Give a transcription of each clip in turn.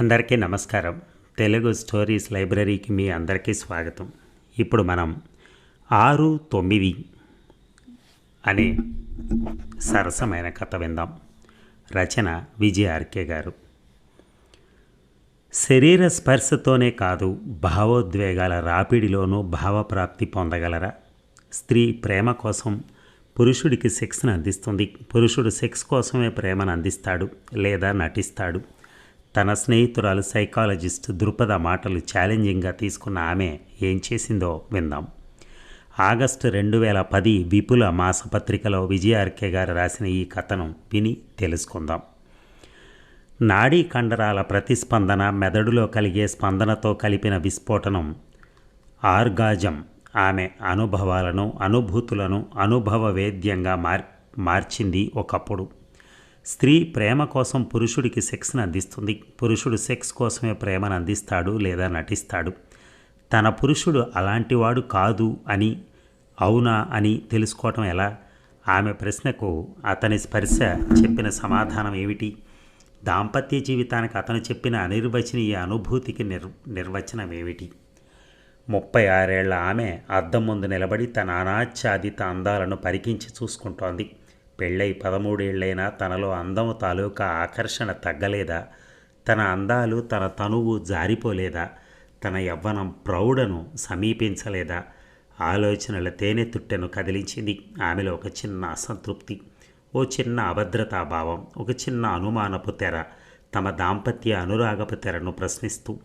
అందరికీ నమస్కారం. తెలుగు స్టోరీస్ లైబ్రరీకి మీ అందరికీ స్వాగతం. ఇప్పుడు మనం ఆరు తొమ్మిది అనే సరసమైన కథ విందాం. రచన విజయ ఆర్కే గారు. శరీర స్పర్శతోనే కాదు భావోద్వేగాల రాపిడిలోనూ భావప్రాప్తి పొందగలరా? స్త్రీ ప్రేమ కోసం పురుషుడికి సెక్స్ను అందిస్తుంది. పురుషుడు సెక్స్ కోసమే ప్రేమను అందిస్తాడు లేదా నటిస్తాడు. తన స్నేహితురాలు సైకాలజిస్ట్ దృపద మాటలు ఛాలెంజింగ్గా తీసుకున్న ఆమె ఏం చేసిందో విందాం. ఆగస్టు రెండు వేల పది విపుల మాసపత్రికలో విజయార్కే గారు రాసిన ఈ కథను విని తెలుసుకుందాం. నాడీ కండరాల ప్రతిస్పందన మెదడులో కలిగే స్పందనతో కలిపిన విస్ఫోటనం ఆర్గాజం ఆమె అనుభవాలను అనుభూతులను అనుభవ వేద్యంగా మార్ మార్చింది ఒకప్పుడు. స్త్రీ ప్రేమ కోసం పురుషుడికి సెక్స్ను అందిస్తుంది. పురుషుడు సెక్స్ కోసమే ప్రేమను అందిస్తాడు లేదా నటిస్తాడు. తన పురుషుడు అలాంటివాడు కాదు అని అవునా అని తెలుసుకోవటం ఎలా? ఆమె ప్రశ్నకు అతని స్పర్శ చెప్పిన సమాధానం ఏమిటి? దాంపత్య జీవితానికి అతను చెప్పిన అనిర్వచనీయ అనుభూతికి నిర్ నిర్వచనం ఏమిటి? ముప్పై ఆరేళ్ళ ఆమె అద్దం ముందు నిలబడి తన అనాచ్ఛాదిత అందాలను పరికించి చూసుకుంటోంది. పెళ్ళై పదమూడేళ్ళైనా తనలో అందము తాలూకా ఆకర్షణ తగ్గలేదా? తన అందాలు తన తనువు జారిపోలేదా? తన యవ్వనం ప్రౌఢను సమీపించలేదా? ఆలోచనల తేనె తుట్టెను కదిలించింది ఆమెలో ఒక చిన్న అసంతృప్తి ఓ చిన్న అభద్రతాభావం ఒక చిన్న అనుమానపు తెర తమ దాంపత్య అనురాగపు తెరను ప్రశ్నిస్తూ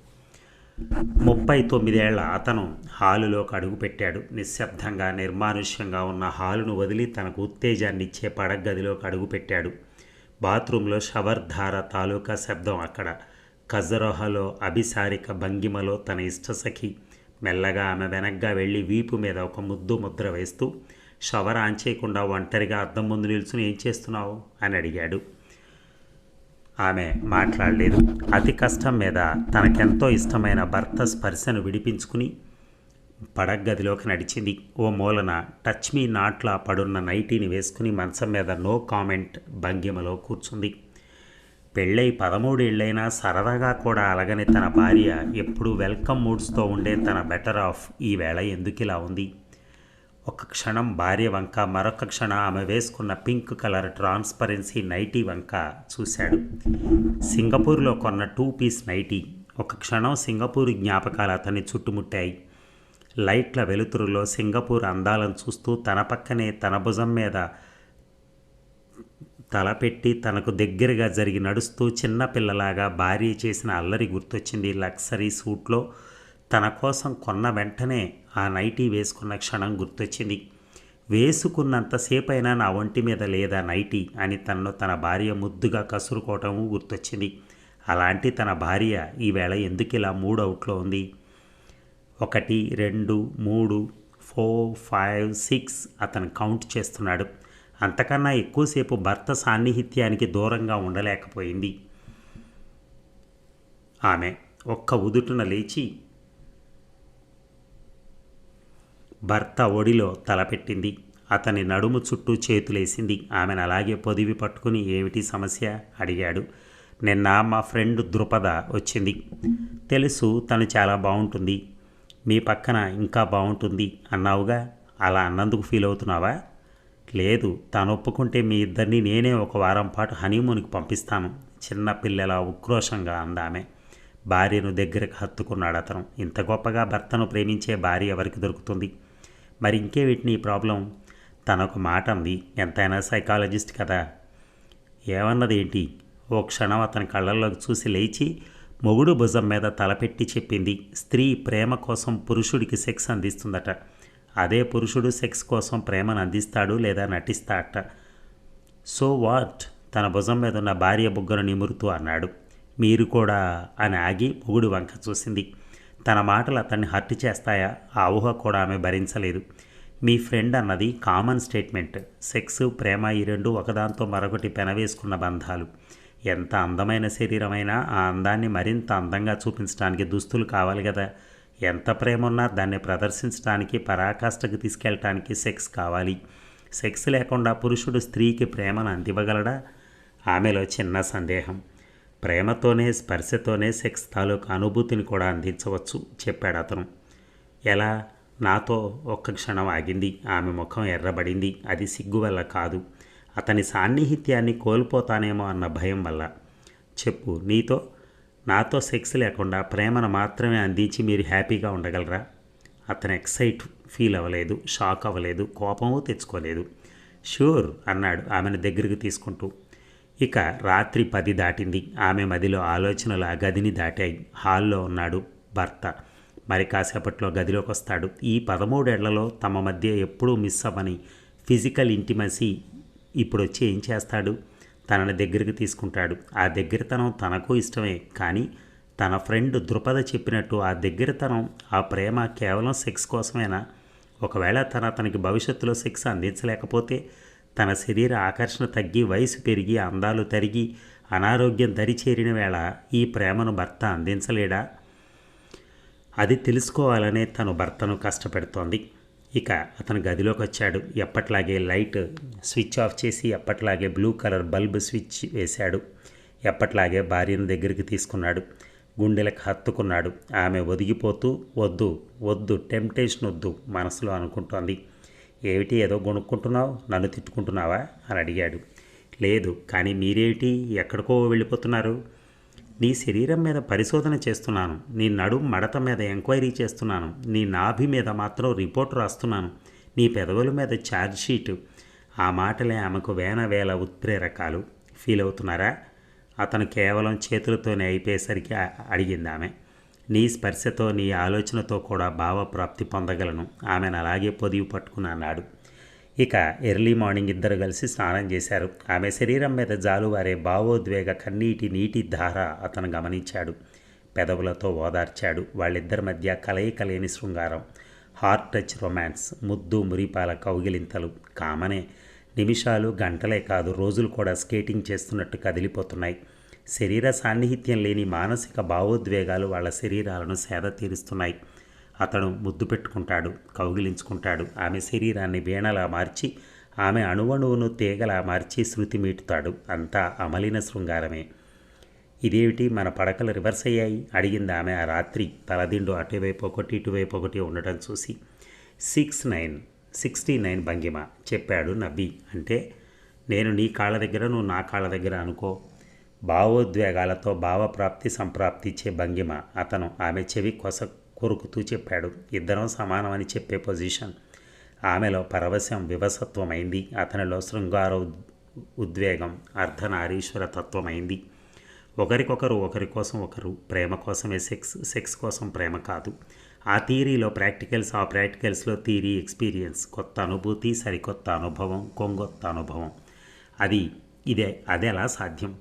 ముప్పై తొమ్మిదేళ్ళ అతను హాలులోకి అడుగుపెట్టాడు. నిశ్శబ్దంగా నిర్మానుష్యంగా ఉన్న హాలును వదిలి తనకు ఉత్తేజాన్నిచ్చే పడగదిలోకి అడుగుపెట్టాడు. బాత్రూంలో షవర్ ధార తాలూకా శబ్దం అక్కడ. కజరోహలో అభిసారిక భంగిమలో తన ఇష్టసఖి. మెల్లగా ఆమె వెనగ్గా వెళ్ళి వీపు మీద ఒక ముద్దు ముద్ర వేస్తూ షవర్ ఆన్ చేయకుండా ఒంటరిగా అద్దం ముందు నిల్చుని ఏం చేస్తున్నావు? అని అడిగాడు. ఆమె మాట్లాడలేదు. అతి కష్టం మీద తనకెంతో ఇష్టమైన భర్త స్పర్శను విడిపించుకుని పడగదిలోకి నడిచింది. ఓ మూలన టచ్ మీ నాట్లా పడున్న నైటీని వేసుకుని మంచం మీద నో కామెంట్ భంగిమలో కూర్చుంది. పెళ్ళై పదమూడేళ్ళైనా సరదాగా కూడా అలగని తన భార్య ఎప్పుడూ వెల్కమ్ మూడ్స్తో ఉండే తన బెటర్ ఆఫ్ ఈ వేళ ఎందుకు ఇలా ఉంది? ఒక క్షణం భార్య వంక మరొక క్షణం ఆమె వేసుకున్న పింక్ కలర్ ట్రాన్స్పరెన్సీ నైటీ వంక చూశాడు. సింగపూర్లో కొన్న టూ పీస్ నైటీ. ఒక క్షణం సింగపూర్ జ్ఞాపకాలు అతన్ని చుట్టుముట్టాయి. లైట్ల వెలుతురులో సింగపూర్ అందాలను చూస్తూ తన పక్కనే తన భుజం మీద తలపెట్టి తనకు దగ్గరగా జరిగి నడుస్తూ చిన్నపిల్లలాగా భార్య చేసిన అల్లరి గుర్తొచ్చింది లక్సరీ సూట్లో. తన కోసం కొన్న వెంటనే ఆ నైటీ వేసుకున్న క్షణం గుర్తొచ్చింది. వేసుకున్నంతసేపైనా నా ఒంటి మీద లేదా నైటీ అని తనను తన భార్య ముద్దుగా కసురుకోవటము గుర్తొచ్చింది. అలాంటి తన భార్య ఈవేళ ఎందుకు ఇలా మూడు అవుట్లో ఉంది? ఒకటి రెండు మూడు ఫోర్ ఫైవ్ సిక్స్ అతను కౌంట్ చేస్తున్నాడు. అంతకన్నా ఎక్కువసేపు భర్త సాన్నిహిత్యానికి దూరంగా ఉండలేకపోయింది. ఆమె ఒక్క ఉదుటున లేచి భర్త ఒడిలో తలపెట్టింది. అతని నడుము చుట్టూ చేతులేసింది. ఆమెను అలాగే పొదివి పట్టుకుని ఏమిటి సమస్య? అడిగాడు. నిన్న మా ఫ్రెండ్ ద్రుపద వచ్చింది. తెలుసు తను చాలా బాగుంటుంది మీ పక్కన ఇంకా బాగుంటుంది అన్నావుగా. అలా అన్నందుకు ఫీల్ అవుతున్నావా? లేదు తను ఒప్పుకుంటే మీ ఇద్దరిని నేనే ఒక వారం పాటు హనీమూన్కి పంపిస్తాను. చిన్న పిల్లల ఉక్రోషంగా అందామె. భార్యను దగ్గరకు హత్తుకున్నాడు అతను ఇంత గొప్పగా భర్తను ప్రేమించే భార్య ఎవరికి దొరుకుతుంది? మరి ఇంకే వీటిని ఈ ప్రాబ్లం. తనొక మాట అంది. ఎంతైనా సైకాలజిస్ట్ కదా. ఏమన్నది ఏంటి ఓ క్షణం అతని కళ్ళల్లోకి చూసి లేచి మొగుడు భుజం మీద తలపెట్టి చెప్పింది. స్త్రీ ప్రేమ కోసం పురుషుడికి సెక్స్ అందిస్తుందట. అదే పురుషుడు సెక్స్ కోసం ప్రేమను అందిస్తాడు లేదా నటిస్తాడట సో వాట్? తన భుజం మీద ఉన్న భార్య బుగ్గను నిమురుతూ అన్నాడు. మీరు కూడా అని ఆగి మొగుడు వంక చూసింది. తన మాటలు అతన్ని హర్ట్ చేస్తాయా? ఆ ఊహ కూడా ఆమె భరించలేదు. మీ ఫ్రెండ్ అన్నది కామన్ స్టేట్మెంట్. సెక్స్ ప్రేమ ఈ రెండు ఒకదాంతో మరొకటి పెనవేసుకున్న బంధాలు. ఎంత అందమైన శరీరమైనా ఆ అందాన్ని మరింత అందంగా చూపించడానికి దుస్తులు కావాలి కదా ఎంత ప్రేమ ఉన్నా దాన్ని ప్రదర్శించడానికి పరాకాష్ఠకు తీసుకెళ్ళటానికి సెక్స్ కావాలి. సెక్స్ లేకుండా పురుషుడు స్త్రీకి ప్రేమను అందివ్వగలడా? ఆమెలో చిన్న సందేహం. ప్రేమతోనే స్పర్శతోనే సెక్స్ తాలూకు అనుభూతిని కూడా అందించవచ్చు చెప్పాడు అతను. ఎలా? నాతో ఒక్క క్షణం ఆగింది. ఆమె ముఖం ఎర్రబడింది. అది సిగ్గు వల్ల కాదు. అతని సాన్నిహిత్యాన్ని కోల్పోతానేమో అన్న భయం వల్ల. చెప్పు నీతో నాతో సెక్స్ లేకుండా ప్రేమను మాత్రమే అందించి మీరు హ్యాపీగా ఉండగలరా? అతను ఎక్సైట్ ఫీల్ అవ్వలేదు షాక్ అవ్వలేదు కోపము తెచ్చుకోలేదు. షూర్ అన్నాడు ఆమెను దగ్గరికి తీసుకుంటూ. ఇక రాత్రి పది దాటింది. ఆమె మదిలో ఆలోచనలు ఆ గదిని దాటాయి. హాల్లో ఉన్నాడు భర్త. మరి కాసేపట్లో గదిలోకి వస్తాడు ఈ పదమూడేళ్ళలో తమ మధ్య ఎప్పుడూ మిస్ అవ్వని ఫిజికల్ ఇంటిమసీ ఇప్పుడు వచ్చి ఏం చేస్తాడు? తనని దగ్గరికి తీసుకుంటాడు. ఆ దగ్గరతనం తనకు ఇష్టమే కానీ తన ఫ్రెండ్ ద్రుపద చెప్పినట్టు ఆ దగ్గరతనం ఆ ప్రేమ కేవలం సెక్స్ కోసమేనా? ఒకవేళ తన అతనికి భవిష్యత్తులో సెక్స్ అందించలేకపోతే తన శరీర ఆకర్షణ తగ్గి వయసు పెరిగి అందాలు తరిగి అనారోగ్యం దరిచేరిన వేళ ఈ ప్రేమను భర్త అందించలేడా? అది తెలుసుకోవాలనే తను భర్తను కష్టపెడుతోంది. ఇక అతను గదిలోకి వచ్చాడు. ఎప్పట్లాగే లైట్ స్విచ్ ఆఫ్ చేసి ఎప్పట్లాగే బ్లూ కలర్ బల్బ్ స్విచ్ వేశాడు. ఎప్పట్లాగే భార్యను దగ్గరికి తీసుకున్నాడు. గుండెలకు హత్తుకున్నాడు. ఆమె ఒదిగిపోతూ వద్దు వద్దు టెంప్టేషన్ వద్దు మనసులో అనుకుంటోంది. ఏమిటి ఏదో కొనుక్కుంటున్నావు నన్ను తిట్టుకుంటున్నావా? అని అడిగాడు. లేదు కానీ మీరేమిటి? ఎక్కడికో వెళ్ళిపోతున్నారు. నీ శరీరం మీద పరిశోధన చేస్తున్నాను. నీ నడుం మడత మీద ఎంక్వైరీ చేస్తున్నాను. నీ నాభి మీద మాత్రం రిపోర్ట్ రాస్తున్నాను. నీ పెదవుల మీద ఛార్జ్షీటు ఆ మాటలే ఆమెకు వేన వేల ఉత్ప్రేరకాలు ఫీల్ అవుతున్నారా అతను కేవలం చేతులతోనే అయిపోయేసరికి అడిగింది ఆమె నీ స్పర్శతో నీ ఆలోచనతో కూడా భావప్రాప్తి పొందగలను. ఆమెను అలాగే పొదివి పట్టుకుని అన్నాడు. ఇక ఎర్లీ మార్నింగ్ ఇద్దరు కలిసి స్నానం చేశారు. ఆమె శరీరం మీద జాలువారే భావోద్వేగ కన్నీటి నీటి ధార అతను గమనించాడు. పెదవులతో ఓదార్చాడు. వాళ్ళిద్దరి మధ్య కలయిక లేని శృంగారం. హార్ట్ టచ్ రొమాన్స్ ముద్దు మురిపాల కౌగిలింతలు. కామనే నిమిషాలు గంటలే కాదు రోజులు కూడా స్కేటింగ్ చేస్తున్నట్టు కదిలిపోతున్నాయి. శరీర సాన్నిహిత్యం లేని మానసిక భావోద్వేగాలు వాళ్ళ శరీరాలను సేద తీరుస్తున్నాయి. అతను ముద్దు పెట్టుకుంటాడు కౌగిలించుకుంటాడు. ఆమె శరీరాన్ని వీణలా మార్చి ఆమె అణువణువును తీగలా మార్చి శృతి మీటుతాడు. అంతా అమలిన శృంగారమే. ఇదేమిటి? మన పడకలు రివర్స్ అయ్యాయి? అడిగింది ఆమె ఆ రాత్రి తలదిండు అటువైపు ఒకటి ఇటువైపు ఒకటి ఉండటం చూసి. సిక్స్ నైన్ సిక్స్టీ నైన్ భంగిమ చెప్పాడు నవ్వి. అంటే నేను నీ కాళ్ళ దగ్గర నువ్వు నా కాళ్ళ దగ్గర అనుకో. భావోద్వేగాలతో భావప్రాప్తి సంప్రాప్తి ఇచ్చే భంగిమ. అతను ఆమె చెవి కొస కొరుకుతూ చెప్పాడు. ఇద్దరం సమానమని చెప్పే పొజిషన్. ఆమెలో పరవశం వివసత్వమైంది. అతనిలో శృంగార ఉద్- ఉద్వేగం అర్ధనారీశ్వర తత్వమైంది. ఒకరికొకరు ఒకరి కోసం ఒకరు ప్రేమ కోసమే సెక్స్ సెక్స్ కోసం ప్రేమ కాదు. ఆ థీరీలో ప్రాక్టికల్స్ ఆ ప్రాక్టికల్స్లో థీరీ ఎక్స్పీరియన్స్. కొత్త అనుభూతి సరికొత్త అనుభవం కొంగొత్త అనుభవం. అది ఇదే అదెలా సాధ్యం?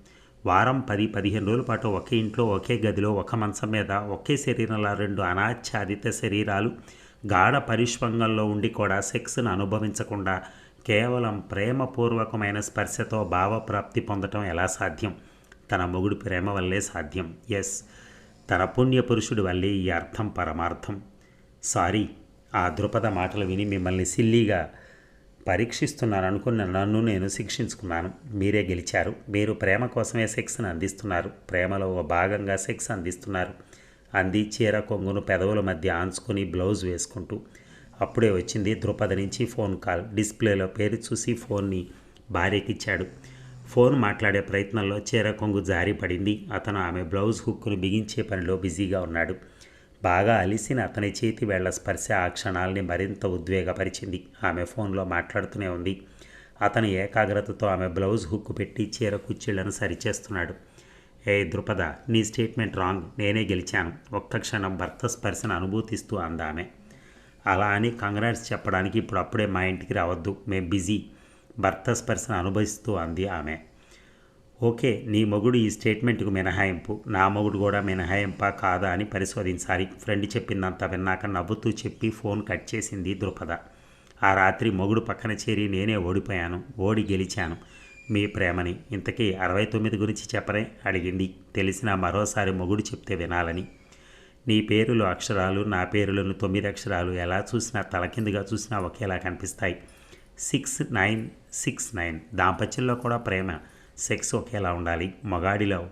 వారం పది పదిహేను రోజుల పాటు ఒకే ఇంట్లో ఒకే గదిలో ఒక మంచం మీద ఒకే శరీరంలో రెండు అనాచ్ఛాదిత శరీరాలు గాఢ పరిష్వంగంలో ఉండి కూడా సెక్స్ను అనుభవించకుండా కేవలం ప్రేమపూర్వకమైన స్పర్శతో భావప్రాప్తి పొందటం ఎలా సాధ్యం? తన మొగుడు ప్రేమ వల్లే సాధ్యం. ఎస్. తన పుణ్య పురుషుడి వల్లే ఈ అర్థం పరమార్థం. సారీ ఆ ద్రుపద మాటలు విని మిమ్మల్ని సిల్లీగా పరీక్షిస్తున్నాను అనుకున్న నన్ను నేను శిక్షించుకున్నాను. మీరే గెలిచారు. మీరు ప్రేమ కోసమే సెక్స్ని అందిస్తున్నారు. ప్రేమలో ఒక భాగంగా సెక్స్ అందిస్తున్నారు. అంది చీర కొంగును పెదవుల మధ్య ఆంచుకొని బ్లౌజ్ వేసుకుంటూ. అప్పుడే వచ్చింది ద్రుపద నుంచి ఫోన్ కాల్. డిస్ప్లేలో పేరు చూసి ఫోన్ని భార్యకిచ్చాడు. ఫోన్ మాట్లాడే ప్రయత్నంలో చీర కొంగు జారి పడింది అతను ఆమె బ్లౌజ్ హుక్కును బిగించే పనిలో బిజీగా ఉన్నాడు. బాగా అలిసిన అతని చేతి వేళ్ళ స్పర్శ ఆ క్షణాల్ని మరింత ఉద్వేగపరిచింది. ఆమె ఫోన్లో మాట్లాడుతూనే ఉంది. అతను ఏకాగ్రతతో ఆమె బ్లౌజ్ హుక్కు పెట్టి చీర కుచ్చిళ్ళను సరిచేస్తున్నాడు. ఏ ద్రుపద నీ స్టేట్మెంట్ రాంగ్. నేనే గెలిచాను. ఒక్క క్షణం భర్త స్పర్శను అనుభూతిస్తూ అందామె. అలా అని కంగ్రాట్స్ చెప్పడానికి ఇప్పుడు అప్పుడే మా ఇంటికి రావద్దు. మేం బిజీ. భర్త స్పర్శను అనుభవిస్తూ అంది ఆమె. ఓకే నీ మొగుడు ఈ స్టేట్మెంట్కు మినహాయింపు. నా మొగుడు కూడా మినహాయింపా కాదా అని పరిశోధించాలి. ఫ్రెండ్ చెప్పిందంతా విన్నాక నవ్వుతూ చెప్పి ఫోన్ కట్ చేసింది ద్రుపద ఆ రాత్రి మొగుడు పక్కన చేరి నేనే ఓడిపోయాను ఓడి గెలిచాను. మీ ప్రేమని ఇంతకీ అరవై తొమ్మిది గురించి చెప్పరే? అడిగింది. తెలిసిన మరోసారి మొగుడు చెప్తే వినాలని. నీ పేరులు అక్షరాలు నా పేరులను తొమ్మిది అక్షరాలు ఎలా చూసినా తలకిందుగా చూసినా ఒకేలా కనిపిస్తాయి. Six nine six nine. దాంపత్యంలో కూడా ప్రేమ. సెక్స్ ఒకేలా ఉండాలి. మగాడిలో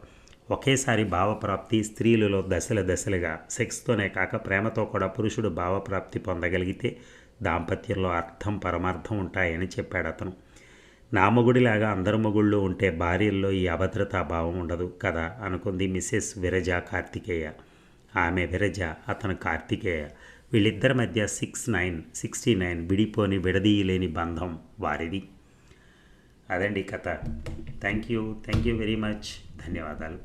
ఒకేసారి భావప్రాప్తి స్త్రీలలో దశల దశలుగా సెక్స్తోనే కాక ప్రేమతో కూడా పురుషుడు భావప్రాప్తి పొందగలిగితే దాంపత్యంలో అర్థం పరమార్థం ఉంటాయని చెప్పాడు అతను. నామగుడిలాగా అందరు మొగుళ్ళు ఉంటే భార్యల్లో ఈ అభద్రతా భావం ఉండదు కదా అనుకుంది మిస్సెస్ విరజ కార్తికేయ. ఆమె విరజ అతను కార్తికేయ. వీళ్ళిద్దరి మధ్య సిక్స్ నైన్ సిక్స్టీ నైన్ విడిపోని విడదీయలేని బంధం వారిది. అదండి కథ. Thank you thank you very much ధన్యవాదాలు.